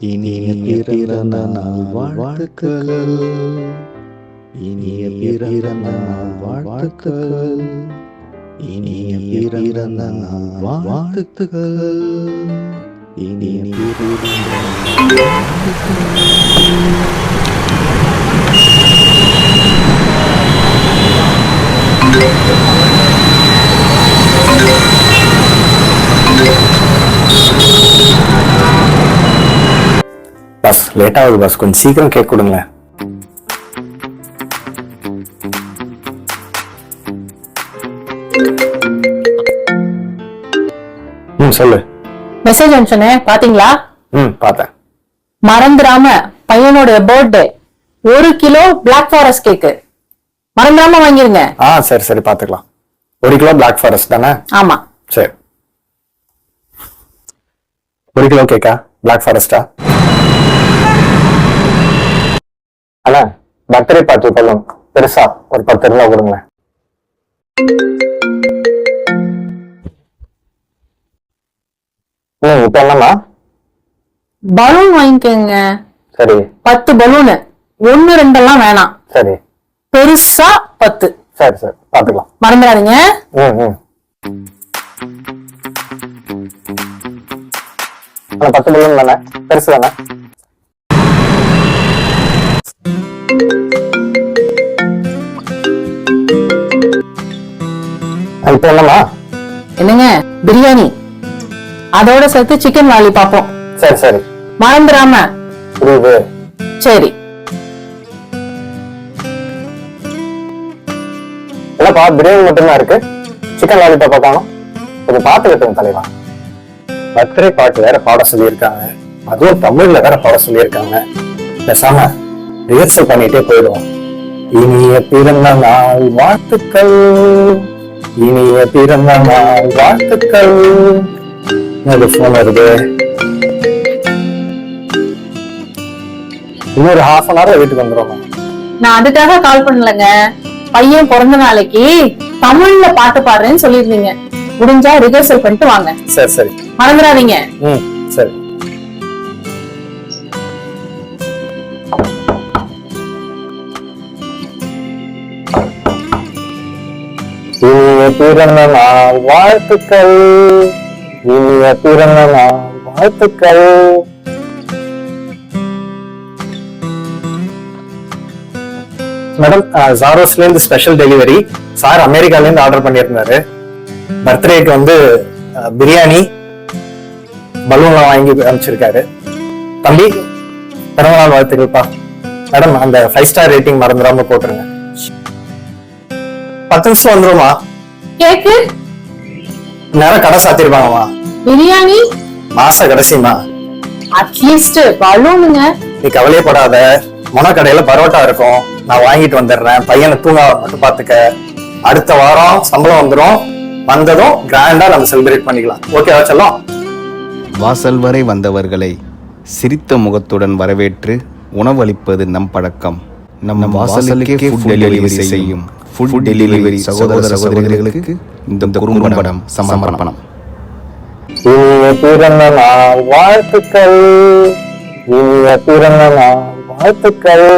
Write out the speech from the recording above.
இனிய பிறந்த நாள் வாழ்த்துக்கள். இனிய பிறந்த நாள் வாழ்த்துக்கள். இனிய பிறந்த நாள் வாழ்த்துக்கள். இனிய பிறந்த நாள் வாழ்த்துக்கள். பஸ் லேட் ஆகுது பஸ் கொஞ்சம் சீக்கிரம் கேக் கொடுங்களேன். ம் சொல்லு. மெசேஜ் அனுப்பிச்சனே பாத்தீங்களா? ம் பார்த்தேன். மறந்துடாம பையனோட பர்த்டே ஒரு கிலோ பிளாக் ஃபாரஸ்ட் கேக்கு மறந்துடாம வாங்கிருங்க. ஆ சரி சரி பார்த்துக்கலாம் ஒரு கிலோ பிளாக் ஃபாரஸ்ட் தானே? ஆமா. சரி. ஒரு கிலோ கேக்கா பிளாக் ஃபாரஸ்டா அண்ணா பர்த்டே பார்ட்டி பலூன் பெருசா ஒரு பத்து ரூபா கொடுங்களேன். இப்போ என்னம்மா? பலூன் வாங்கிக்கோங்க. சரி. பத்து பலூனு. ஒண்ணு ரெண்டெல்லாம் வேணாம். சரி. பெருசா பத்து. சரி சரி. பார்த்துக்கலாம். மறந்துடாதீங்க. பத்து பலூன் தானே? பெருசு தானே? இப்போ என்னம்மா என்னங்க? பிரியாணி. அதோட சேர்த்து சிக்கன் வாலி பாப்போம் சரி சரி. மறந்துடாம புரியுது சரி. என்னப்பா பிரியாணி மட்டும்தான் இருக்கு? சிக்கன் லாலிபாப்பா காணும்? கொஞ்சம் பார்த்துக்கிட்டோம் தலைவா. பர்த்டே பாட்டு வேற பாட சொல்லியிருக்காங்க. அதுவும் தமிழ்ல வேற பாட சொல்லியிருக்காங்க. பேசாம ரிஹர்சல் பண்ணிட்டே போயிடுவோம். இனிய பிறந்த நாள் வாழ்த்துக்கள். இனிய பிறந்த நாள் வாழ்த்துக்கள். என்னது போன் வருது? இன்னொரு ஹாஃப் அன் ஹவர் வீட்டுக்கு வந்துடுவோம் நான் அதுக்காக கால் பண்ணலங்க. பையன் பிறந்த நாளைக்கு தமிழ்ல பாட்டு பாடுறேன்னு சொல்லியிருந்தீங்க. முடிஞ்சா ரிஹர்சல் பண்ணிட்டு வாங்க. சரி சரி. மறந்துடாதீங்க. ம் சரி. இனிய பிறந்த நாள் வாழ்த்துக்கள். இனிய பிறந்த நாள் வாழ்த்துக்கள். மேடம் ஜாரோஸ்ல இருந்து ஸ்பெஷல் டெலிவரி சார் அமெரிக்கால இருந்து ஆர்டர் பண்ணியிருந்தாரு. பர்த்டேக்கு வந்து பிரியாணி பலூன்லாம் வாங்கி அனுப்பிச்சிருக்காரு. தம்பி பிறந்த நாள் வாழ்த்துக்கள்ப்பா. மேடம் அந்த ஃபைவ் ஸ்டார் ரேட்டிங் மறந்துடாம போட்டுருங்க. பத்து நிமிஷம் வந்துருமா கேக்கு? நேரம் கடை சாத்திருப்பாங்கம்மா. பிரியாணி? மாச கடைசிமா அட்லீஸ்ட் பலூனுங்க நீ கவலையே படாத. முன கடையில பரோட்டா இருக்கும். நான் வாங்கிட்டு வந்துடுறேன். பையனை தூங்க மட்டும் பாத்துக்க அடுத்த வாரம் சம்பளம் வந்துடும் வந்ததும் கிராண்டா நம்ம செலிப்ரேட் பண்ணிக்கலாம். ஓகேவா செல்லம்? வாசல் வரை வந்தவர்களை சிரித்த முகத்துடன் வரவேற்று உணவளிப்பது நம் பழக்கம். நம் வாசலுக்கே ஃபுட் டெலிவரி செய்யும். ஃபுட் டெலிவரி சகோதர சகோதரிகளுக்கு இந்த குறும்படம் சமர்ப்பணம். வாழ்த்துக்கள். வாழ்த்துக்கள்.